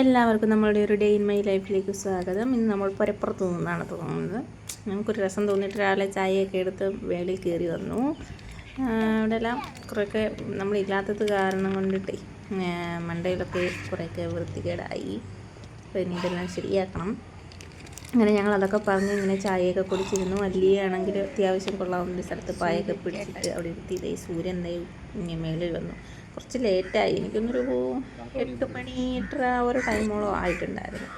എല്ലാവർക്കും നമ്മളുടെ ഒരു ഡേ ഇൻ മൈ ലൈഫിലേക്ക് സ്വാഗതം. ഇന്ന് നമ്മൾ പുരപ്പുറത്ത് നിന്നാണ് തോന്നുന്നത്. നമുക്കൊരു രസം തോന്നിയിട്ട് രാവിലെ ചായയൊക്കെ എടുത്ത് വേളിൽ കയറി വന്നു. അവിടെ എല്ലാം കുറേയൊക്കെ നമ്മളില്ലാത്തത് കാരണം കൊണ്ടിട്ട് മണ്ടയിലൊക്കെ കുറേയൊക്കെ വൃത്തികേടായി. പിന്നെ ഇതെല്ലാം ശരിയാക്കണം. അങ്ങനെ ഞങ്ങൾ അതൊക്കെ പറഞ്ഞ് ഇങ്ങനെ ചായയൊക്കെ കുടിച്ചിരുന്നു. വലിയ ആണെങ്കിൽ അത്യാവശ്യം കൊള്ളാവുന്ന സ്ഥലത്ത് പായൊക്കെ പിടിച്ചിട്ട് അവിടെ ഇരുത്തി. സൂര്യൻ ഇങ്ങനെ മേളിൽ വന്നു. കുറച്ച് ലേറ്റായി. എനിക്കൊന്നൊരു എട്ട് മണി എട്ടര ഒരു ടൈമോളം ആയിട്ടുണ്ടായിരുന്നു.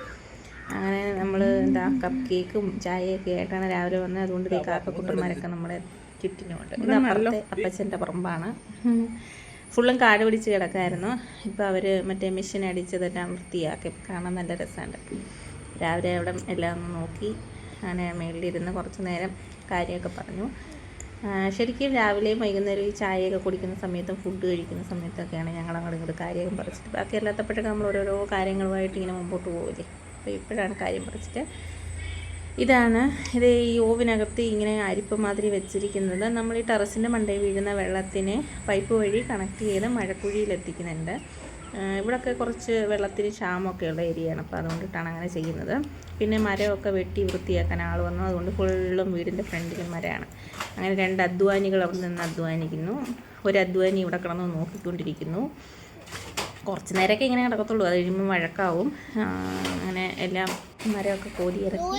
അങ്ങനെ നമ്മൾ എന്താ കപ്പ് കേക്കും ചായയൊക്കെ ആയിട്ടാണ് രാവിലെ വന്നത്. അതുകൊണ്ട് ഈ കാക്കക്കുട്ടന്മാരൊക്കെ നമ്മുടെ ചുറ്റിനുമുണ്ട്. ഇത് അപ്പുറത്തെ അപ്പച്ചന്റെ പറമ്പാണ്. ഫുള്ളും കാട് പിടിച്ച് കിടക്കായിരുന്നു. ഇപ്പോൾ അവർ മറ്റേ മെഷീൻ അടിച്ചതെല്ലാം വൃത്തിയാക്കി. കാണാൻ നല്ല രസമുണ്ട്. രാവിലെ അവിടെ എല്ലാം ഒന്ന് നോക്കി. അങ്ങനെ മേളിലിരുന്ന് കുറച്ച് നേരം കാര്യമൊക്കെ പറഞ്ഞു. ശരിക്കും രാവിലെയും വൈകുന്നേരം ഈ ചായയൊക്കെ കുടിക്കുന്ന സമയത്തും ഫുഡ് കഴിക്കുന്ന സമയത്തൊക്കെയാണ് ഞങ്ങൾ അങ്ങോട്ട് ഇങ്ങോട്ട് കാര്യം പറിച്ചിട്ട്. ബാക്കി അല്ലാത്തപ്പോഴൊക്കെ നമ്മൾ ഓരോരോ കാര്യങ്ങളുമായിട്ട് ഇങ്ങനെ മുമ്പോട്ട് പോകില്ലേ അപ്പോൾ ഇപ്പോഴാണ് കാര്യം പറിച്ചിട്ട്. ഇതാണ് ഇത് ഈ ഓവിനകത്ത് ഇങ്ങനെ അരിപ്പ് മാതിരി വെച്ചിരിക്കുന്നത്. നമ്മൾ ഈ ടെറസിന്റെ മണ്ടയിൽ വീഴുന്ന വെള്ളത്തിനെ പൈപ്പ് വഴി കണക്ട് ചെയ്ത് മഴക്കുഴിയിൽ ഇവിടൊക്കെ കുറച്ച് വെള്ളത്തിന് ക്ഷാമമൊക്കെ ഉള്ള ഏരിയയാണ്. അപ്പോൾ അതുകൊണ്ടിട്ടാണ് അങ്ങനെ ചെയ്യുന്നത്. പിന്നെ മരമൊക്കെ വെട്ടി വൃത്തിയാക്കാൻ ആൾ വന്നു. അതുകൊണ്ട് ഫുള്ളും വീടിന്റെ ഫ്രണ്ടിൽ മരമാണ്. അങ്ങനെ രണ്ട് അധ്വാനികൾ അവിടെ നിന്ന് അധ്വാനിക്കുന്നു. ഒരു അധ്വാനി ഇവിടെ കിടന്ന് നോക്കിക്കൊണ്ടിരിക്കുന്നു. കുറച്ച് നേരമൊക്കെ ഇങ്ങനെ കിടക്കത്തുള്ളൂ അത് കഴിയുമ്പോൾ വഴക്കാവും അങ്ങനെ എല്ലാം മരമൊക്കെ കോരിയിറക്കി.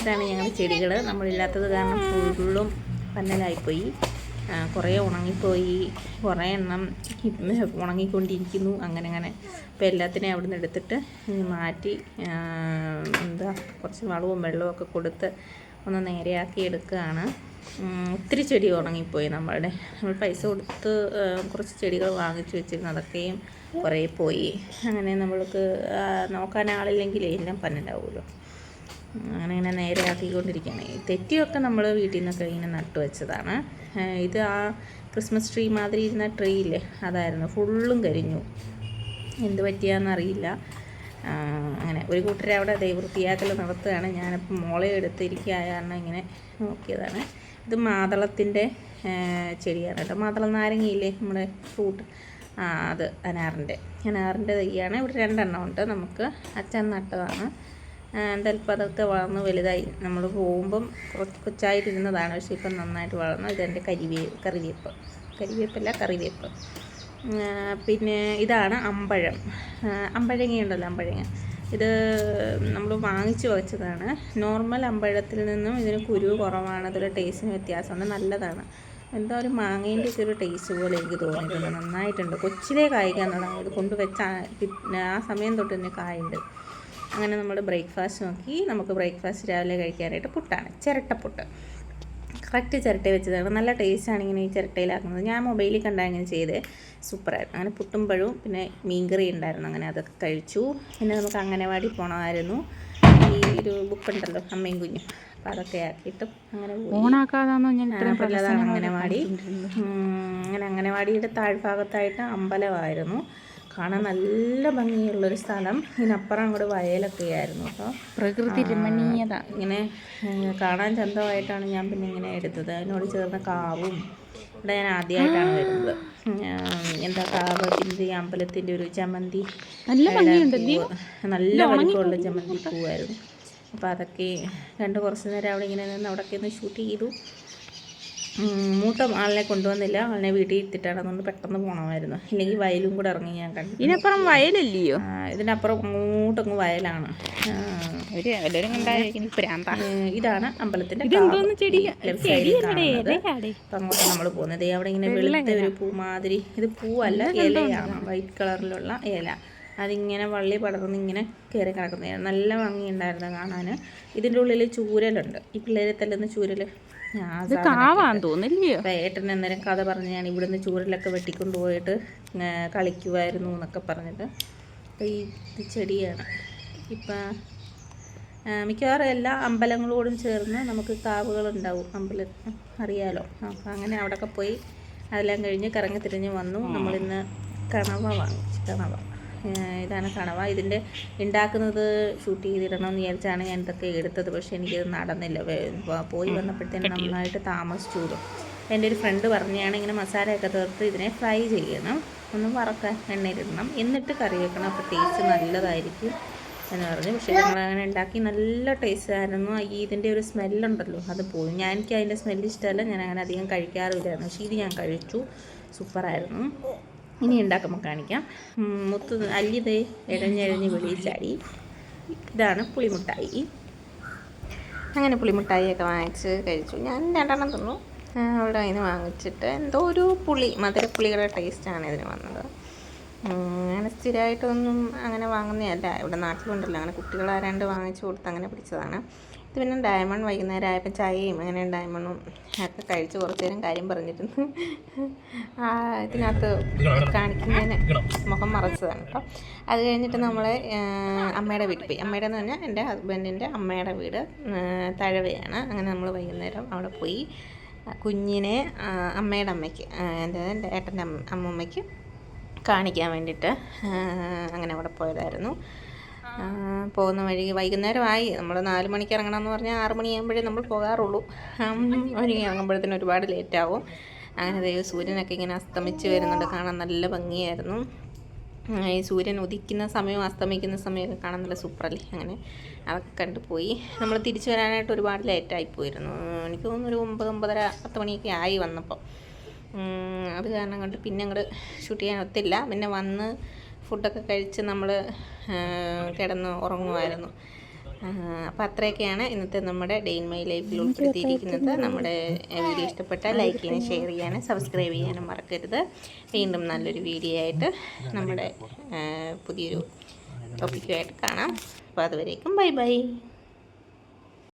ഇതാണ് ഞങ്ങളുടെ ചെടികൾ നമ്മളില്ലാത്തത് കാരണം ഫുള്ളും പന്നലായിപ്പോയി. കുറേ ഉണങ്ങിപ്പോയി കുറേ എണ്ണം ഉണങ്ങിക്കൊണ്ടിരിക്കുന്നു അങ്ങനെ അങ്ങനെ. അപ്പോൾ എല്ലാത്തിനെയും അവിടെ നിന്ന് എടുത്തിട്ട് മാറ്റി എന്താ കുറച്ച് വളവും വെള്ളവും ഒക്കെ കൊടുത്ത് ഒന്ന് നേരെയാക്കി എടുക്കുകയാണ്. ഒത്തിരി ചെടി ഉണങ്ങിപ്പോയി നമ്മളുടെ. നമ്മൾ പൈസ കൊടുത്ത് കുറച്ച് ചെടികൾ വാങ്ങിച്ചു വെച്ചിരുന്നു അതൊക്കെയും കുറേ പോയി. അങ്ങനെ നമ്മൾക്ക് നോക്കാൻ ആളില്ലെങ്കിൽ എല്ലാം പന്നലാവുമല്ലോ. അങ്ങനെ ഇങ്ങനെ നേരെ ആക്കിക്കൊണ്ടിരിക്കുകയാണ് തെറ്റിയൊക്കെ നമ്മൾ വീട്ടിൽ നിന്നൊക്കെ ഇങ്ങനെ നട്ടു വെച്ചതാണ്. ഇത് ആ ക്രിസ്മസ് ട്രീ മാതിരി ഇരുന്ന ട്രീ ഇല്ലേ അതായിരുന്നു. ഫുള്ളും കരിഞ്ഞു. എന്ത് പറ്റിയാന്നറിയില്ല അങ്ങനെ ഒരു കൂട്ടരെ അവിടെ ദൈവൃത്തിയാക്കൽ നടത്തുകയാണ്. ഞാനിപ്പോൾ മോളെ എടുത്തിരിക്കുകയായ കാരണം ഇങ്ങനെ നോക്കിയതാണ്. ഇത് മാതളത്തിന്റെ ചെടിയാണ് കേട്ടോ. മാതളം നാരങ്ങയില്ലേ നമ്മുടെ ഫ്രൂട്ട്? ആ അത് അനാറിന്റെ. അനാറിന്റെ തൈയാണ്. ഇവിടെ രണ്ടെണ്ണം ഉണ്ട്. നമുക്ക് അച്ഛൻ നട്ടതാണ്. എന്തായാലും ഇപ്പോൾ അതൊക്കെ വളർന്ന് വലുതായി. നമ്മൾ പോകുമ്പം കുറച്ച് കൊച്ചായിട്ടിരുന്നതാണ്. പക്ഷേ ഇപ്പം നന്നായിട്ട് വളർന്നു. ഇതെന്റെ കരിവേ കറിവേപ്പ് കരിവേപ്പല്ല കറിവേപ്പ് പിന്നെ ഇതാണ് അമ്പഴം. അമ്പഴങ്ങയുണ്ടല്ലോ അമ്പഴങ്ങ. ഇത് നമ്മൾ വാങ്ങിച്ചു വെച്ചതാണ്. നോർമൽ അമ്പഴത്തിൽ നിന്നും ഇതിന് കുരു കുറവാണ്. അതിൽ ടേസ്റ്റിന് വ്യത്യാസമുണ്ട്. നല്ലതാണ്. എന്താ ഒരു മാങ്ങേന്റെ ഒരു ടേസ്റ്റ് പോലെ എനിക്ക് തോന്നിയിട്ടുണ്ട്. നന്നായിട്ടുണ്ട്. കൊച്ചിലേ കായ്ക്കാൻ ഇത് കൊണ്ടുവച്ച ആ സമയം തൊട്ട് തന്നെ കായുണ്ട്. അങ്ങനെ നമ്മൾ ബ്രേക്ക്ഫാസ്റ്റ് നോക്കി നമുക്ക് ബ്രേക്ക്ഫാസ്റ്റ് രാവിലെ കഴിക്കാനായിട്ട് പുട്ടാണ് ചിരട്ട പുട്ട്. കറക്റ്റ് ചിരട്ട വെച്ചതാണ്. നല്ല ടേസ്റ്റാണ് ഇങ്ങനെ ഈ ചിരട്ടയിലാക്കുന്നത്. ഞാൻ മൊബൈലിൽ കണ്ടാൽ ഇങ്ങനെ ചെയ്ത്. സൂപ്പറായിരുന്നു. അങ്ങനെ പുട്ടും പഴവും പിന്നെ മീൻകറി ഉണ്ടായിരുന്നു. അങ്ങനെ അതൊക്കെ കഴിച്ചു. പിന്നെ നമുക്ക് അംഗനവാടി പോകണമായിരുന്നു ഈ ഒരു ബുക്ക് ഉണ്ടല്ലോ അമ്മയും കുഞ്ഞും. അപ്പോൾ അതൊക്കെ ആക്കിയിട്ട് അങ്ങനെ അംഗനവാടി അങ്ങനെ അംഗനവാടിയുടെ താഴ്ഭാഗത്തായിട്ട് അമ്പലമായിരുന്നു. കാണാൻ നല്ല ഭംഗിയുള്ളൊരു സ്ഥലം. ഇതിനപ്പുറം അങ്ങോട്ട് വയലൊക്കെ ആയിരുന്നു അപ്പോൾ പ്രകൃതി രമണീയത. ഇങ്ങനെ കാണാൻ ചന്തമായിട്ടാണ് ഞാൻ പിന്നെ ഇങ്ങനെ എടുത്തത്. അതിനോട് ചേർന്ന കാവും ഇവിടെ ഞാൻ ആദ്യമായിട്ടാണ് വരുന്നത്. എന്താ കാവ് പിന്നെ ഈ അമ്പലത്തിന്റെ ഒരു ചമ്മന്തി നല്ല നല്ല വലിപ്പമുള്ള ചമ്മന്തി പൂവായിരുന്നു. അപ്പോൾ അതൊക്കെ കണ്ട് കുറച്ച് നേരം അവിടെ ഇങ്ങനെ നിന്ന് അവിടെയൊക്കെ ഒന്ന് ഷൂട്ട് ചെയ്തു. മൂത്ത ആളിനെ കൊണ്ടുവന്നില്ല. ആളിനെ വീട്ടിൽ ഇരുത്തിട്ടാണ് അതുകൊണ്ട് പെട്ടെന്ന് പോകണമായിരുന്നു ഇല്ലെങ്കിൽ വയലും കൂടെ ഇറങ്ങി ഞാൻ കണ്ടു. ഇതിനപ്പുറം വയലല്ലയോ? ഇതിനപ്പുറം അങ്ങോട്ടങ്ങ് വയലാണ്. ഇതാണ് അമ്പലത്തിന്റെ അങ്ങോട്ട് നമ്മൾ പോകുന്നത്. അവിടെ ഇങ്ങനെ വെളുത്ത ഒരു പൂ മാതിരി ഇത് പൂവല്ല ഇലയാണ്. വൈറ്റ് കളറിലുള്ള ഇല. അതിങ്ങനെ വള്ളി പടർന്ന് ഇങ്ങനെ കയറി കിടക്കുന്നതാണ്. നല്ല ഭംഗിയുണ്ടായിരുന്നു കാണാൻ ഇതിന്റെ ഉള്ളിൽ ചൂരലുണ്ട്. ഈ പിള്ളേരെ തല്ലുന്ന ചൂരൽ ആ കാവാൻ കാവാന്ന് തോന്നില്ലയോ? ഏട്ടൻ അന്നേരം കഥ പറഞ്ഞ് ഞാൻ ഇവിടുന്ന് ചൂരലൊക്കെ വെട്ടിക്കൊണ്ട് പോയിട്ട് കളിക്കുമായിരുന്നു എന്നൊക്കെ പറഞ്ഞിട്ട്. അപ്പം ഈ ഇത് ചെടിയാണ്. ഇപ്പം മിക്കവാറും എല്ലാ അമ്പലങ്ങളോടും ചേർന്ന് നമുക്ക് കാവുകളുണ്ടാവും. അമ്പലം അറിയാലോ. അപ്പം അങ്ങനെ അവിടെയൊക്കെ പോയി അതെല്ലാം കഴിഞ്ഞ് കറങ്ങി തിരിഞ്ഞ് വന്നു. നമ്മളിന്ന് കണവ വാങ്ങിച്ചു കണവ. ഇതാണ് കണവ. ഇതിന്റെ ഉണ്ടാക്കുന്നത് ഷൂട്ട് ചെയ്തിടണമെന്ന് വിചാരിച്ചാണ് ഞാൻ ഇതൊക്കെ എടുത്തത്. പക്ഷേ എനിക്കിത് നടന്നില്ല. പോയി വന്നപ്പോഴത്തേനും നന്നായിട്ട് താമസിച്ചു എന്റെ ഒരു ഫ്രണ്ട് പറഞ്ഞാണ് ഇങ്ങനെ മസാലയൊക്കെ തീർത്ത് ഇതിനെ ഫ്രൈ ചെയ്യണം. ഒന്ന് വറക്കാൻ എണ്ണയിലിടണം. എന്നിട്ട് കറി വെക്കണം. അപ്പോൾ ടേസ്റ്റ് നല്ലതായിരിക്കും എന്ന് പറഞ്ഞു. പക്ഷേ ഞങ്ങൾ അങ്ങനെ ഉണ്ടാക്കി. നല്ല ടേസ്റ്റ് ആയിരുന്നു. ഈ ഇതിന്റെ ഒരു സ്മെല്ലുണ്ടല്ലോ അത് പോയി. ഞാൻ എനിക്ക് അതിന്റെ സ്മെല്ല് ഇഷ്ടമല്ല. ഞാൻ അങ്ങനെ അധികം കഴിക്കാറില്ലായിരുന്നു പക്ഷേ ഇത് ഞാൻ കഴിച്ചു. സൂപ്പറായിരുന്നു. ഇനി ഉണ്ടാക്കുമ്പോൾ കാണിക്കാം. മുത്ത് അല്ലിതേ ഇഴഞ്ഞിഴഞ്ഞ് വെളിയിൽ ചാടി ഇതാണ് പുളിമുട്ടായി. അങ്ങനെ പുളിമുട്ടായിയൊക്കെ വാങ്ങിച്ച് കഴിച്ചു. ഞാൻ രണ്ടെണ്ണം തിന്നു. അവിടെ അതിന് വാങ്ങിച്ചിട്ട് എന്തോ ഒരു പുളി മധുരപ്പുളിയുടെ ടേസ്റ്റാണ് ഇതിന് വന്നത്. അങ്ങനെ സ്ഥിരമായിട്ടൊന്നും അങ്ങനെ വാങ്ങുന്നതല്ല. ഇവിടെ നാട്ടിലുണ്ടല്ലോ. അങ്ങനെ കുട്ടികൾ ആരാണ്ട് വാങ്ങിച്ചു കൊടുത്ത് അങ്ങനെ പിടിച്ചതാണ്. ഇത് പിന്നെ ഡയമണ്ട് വൈകുന്നേരം ആയപ്പോൾ ചായയും അങ്ങനെ ഡയമണ്ടും ഒക്കെ കഴിച്ച് കുറച്ച് നേരം കാര്യം പറഞ്ഞിരുന്നു. ആ ഇതിനകത്ത് കാണിക്കുന്നതിന് മുഖം മറച്ചതാണ് കേട്ടോ. അത് കഴിഞ്ഞിട്ട് നമ്മൾ അമ്മയുടെ വീട്ടിൽ പോയി. അമ്മയുടെ എന്ന് പറഞ്ഞാൽ എന്റെ ഹസ്ബൻഡിന്റെ അമ്മയുടെ വീട് തഴവയാണ്. അങ്ങനെ നമ്മൾ വൈകുന്നേരം അവിടെ പോയി. കുഞ്ഞിനെ അമ്മയുടെ അമ്മയ്ക്ക് എന്റെ ഏട്ടന്റെ അമ്മ അമ്മമ്മയ്ക്ക് കാണിക്കാൻ വേണ്ടിയിട്ട് അങ്ങനെ അവിടെ പോയതായിരുന്നു. പോകുന്ന വഴി വൈകുന്നേരമായി. നമ്മൾ നാല് മണിക്ക് ഇറങ്ങണമെന്ന് പറഞ്ഞാൽ ആറ് മണിയാകുമ്പോഴേ നമ്മൾ പോകാറുള്ളൂ. ഒരുങ്ങി ഇറങ്ങുമ്പോഴത്തേനും ഒരുപാട് ലേറ്റാവും അങ്ങനെ ദൈവം സൂര്യനൊക്കെ ഇങ്ങനെ അസ്തമിച്ച് വരുന്നുണ്ട്. കാണാൻ നല്ല ഭംഗിയായിരുന്നു. ഈ സൂര്യൻ ഉദിക്കുന്ന സമയവും അസ്തമിക്കുന്ന സമയമൊക്കെ കാണാൻ നല്ല സൂപ്പറല്ലേ? അങ്ങനെ അതൊക്കെ കണ്ടു പോയി. നമ്മൾ തിരിച്ചു വരാനായിട്ട് ഒരുപാട് ലേറ്റായി പോയിരുന്നു. എനിക്ക് തോന്നുന്നു ഒരു ഒമ്പത് ഒമ്പതര പത്ത് മണിയൊക്കെ ആയി വന്നപ്പോൾ അത് കാരണം കൊണ്ട് പിന്നെ അങ്ങോട്ട് ഷൂട്ട് ചെയ്യാൻ ഒത്തില്ല. പിന്നെ വന്ന് ഫുഡൊക്കെ കഴിച്ച് നമ്മൾ കിടന്ന് ഉറങ്ങുമായിരുന്നു അപ്പോൾ അത്രയൊക്കെയാണ് ഇന്നത്തെ നമ്മുടെ ഡെയിൻ മൈ ലൈഫിൽ ഉൾപ്പെടുത്തിയിരിക്കുന്നത്. നമ്മുടെ വീഡിയോ ഇഷ്ടപ്പെട്ടാൽ ലൈക്ക് ചെയ്യാനും ഷെയർ ചെയ്യാനും സബ്സ്ക്രൈബ് ചെയ്യാനും മറക്കരുത്. വീണ്ടും നല്ലൊരു വീഡിയോ ആയിട്ട് നമ്മുടെ പുതിയൊരു ടോപ്പിക്കുമായിട്ട് കാണാം. അപ്പോൾ അതുവരേക്കും ബൈ ബൈ.